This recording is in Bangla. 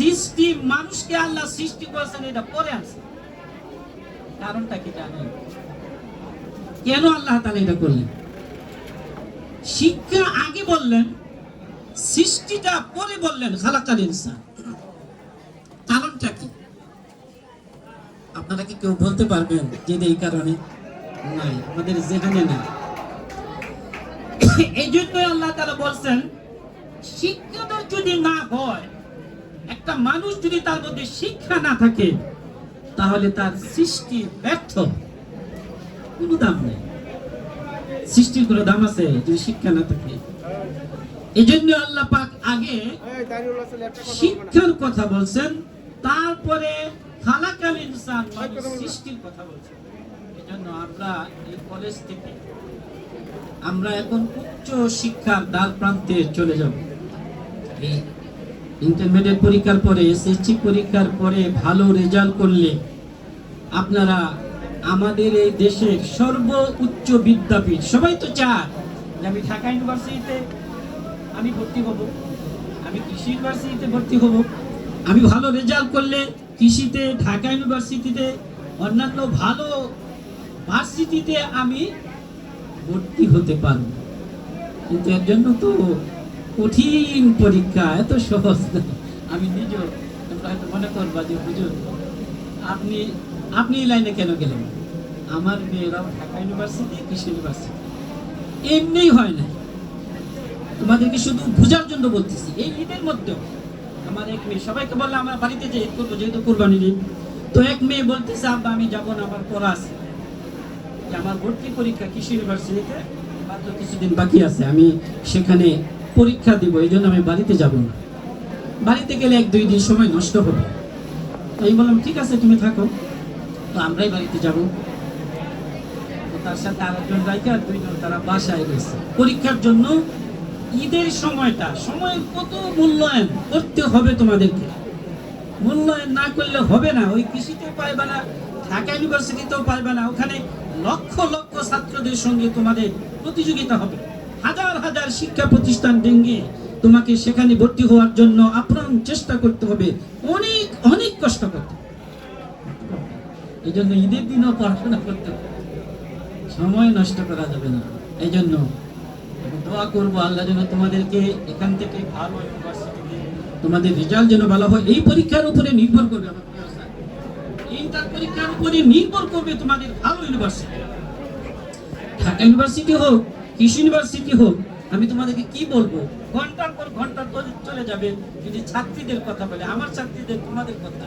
সৃষ্টি মানুষকে আল্লাহ সৃষ্টি করেছেন, এটা পরে আছে। কারণটা কি জানেন? কেন আল্লাহ তাআলা এটা করলেন? শিক্ষা আগে বললেন, সৃষ্টিটা পরে বললেন, খালাকাল ইনসান। কারণটা কি? আপনারা কি কেউ বলতে পারবেন যে এই কারণে? নাই, আমাদের যেখানে নাই। এই জন্যই আল্লাহ তাআলা বলছেন শিক্ষাটা যদি না হয় মানুষ যদি তার মধ্যে শিক্ষা না থাকে তাহলে তার সৃষ্টি ব্যর্থ। কোনো দাম নেই। সৃষ্টির কোনো দাম আছে যদি শিক্ষা না থাকে। এই জন্য আল্লাহ পাক আগে শিক্ষার কথা বলছেন তারপরে খালাকাল ইনসান সৃষ্টির কথা বলছেন। এই জন্য আমরা এই কলেজ থেকে আমরা এখন উচ্চ শিক্ষার দ্বার প্রান্তে চলে যাব। এই ইন্টারমিডিয়েট পরীক্ষার পরে এসএসসি পরীক্ষার পরে ভালো রেজাল্ট করলে আপনারা আমাদের এই দেশের সর্ব উচ্চ বিদ্যাপীঠ, সবাই তো চায় যে আমি ঢাকা ইউনিভার্সিটিতে আমি ভর্তি হব, আমি কৃষি ইউনিভার্সিটিতে ভর্তি হব। আমি ভালো রেজাল্ট করলে কৃষিতে, ঢাকা ইউনিভার্সিটিতে, অন্যান্য ভালো ভার্সিটিতে আমি ভর্তি হতে পারব। কিন্তু এর জন্য তো কঠিন পরীক্ষা, এত সহজ না। আমি নিজেও হয়তো মনে করবা যে, হুজুর, আপনি আপনি এই লাইনে কেন গেলেন? আমার মেয়েরাও ঢাকা ইউনিভার্সিটি, কৃষি ইউনিভার্সিটি। এমনিই হয় না তোমাদেরকে শুধু বোঝার জন্য বলতেছি, এই ঈদের মধ্যেও আমার এক মেয়ে, সবাইকে বললে আমার বাড়িতে যে ঈদ করব, যেহেতু কোরবানি ঈদ। তো এক মেয়ে বলতেছে, আব্বা, আমি যাব না, আমার পড়া আছে। আমার ভর্তি পরীক্ষা কৃষি ইউনিভার্সিটিতে, মাত্র কিছুদিন বাকি আছে। আমি সেখানে পরীক্ষা দিব, এই জন্য আমি বাড়িতে যাব না। বাড়িতে গেলে এক, দুই দিন সময় নষ্ট হবে। আমি বললাম, ঠিক আছে, তুমি থাকো। তো আমরাই বাড়িতে যাব। তার সাথে আরেকজন রাইকে আর দুইজন তারা বাসায় গেছে। পরীক্ষার জন্য ঈদের সময়টা, সময়ের কত মূল্যায়ন করতে হবে তোমাদেরকে। মূল্যায়ন না করলে হবে না। ওই কৃষিতে পাইবে না, ঢাকা ইউনিভার্সিটিতেও পাইবে না। ওখানে লক্ষ লক্ষ ছাত্রদের সঙ্গে তোমাদের প্রতিযোগিতা হবে। হাজার শিক্ষা প্রতিষ্ঠান ডেঙ্গে তোমাকে সেখানে ভর্তি হওয়ার জন্য আপ্রাণ চেষ্টা করতে হবে। অনেক অনেক কষ্ট করতে এই জন্য ঈদের দিনও পড়াশোনা করতে হবে। সময় নষ্ট করা যাবে না। এই জন্য দোয়া করব, আল্লাহ যেন তোমাদেরকে এখান থেকে ভালো তোমাদের রেজাল্ট যেন ভালো হয়। এই পরীক্ষার উপরে নির্ভর করবে প্রিয় স্যার। পরীক্ষার উপরে নির্ভর করবে তোমাদের ভালো ইউনিভার্সিটি ঢাকা ইউনিভার্সিটি হোক, কৃষি ইউনিভার্সিটি হোক আমি তোমাদেরকে কি বলব? ঘণ্টার পর ঘণ্টা চলে- যাবে। যদি ছাত্রীদের কথা বলে, আমার ছাত্রীদের, তোমাদের কথা।